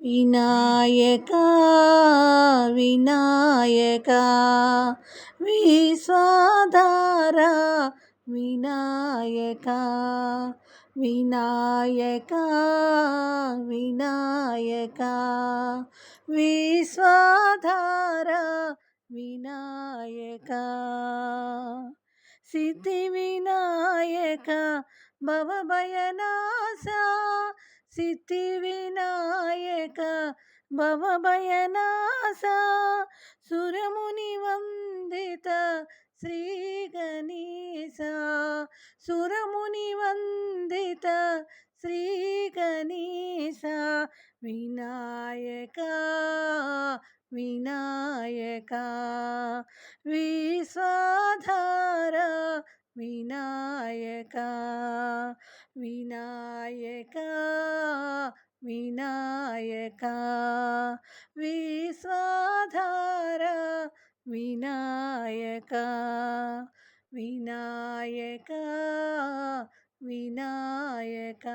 Vinayaka Vinayaka విశ్వాధార Vinayaka Vinayaka Vinayaka విశ్వాధార Vinayaka Siddhi Vinayaka భవభయనాశ Siddhi Vinayaka భవభయనాశ సురముని వందిత Shri Ganesha. సురముని వందిత Shri Ganesha. Vinayaka Vinayaka Vishwa Vinayaka Vinayaka Vinayaka. విశ్వాధార Vinayaka Vinayaka Vinayaka.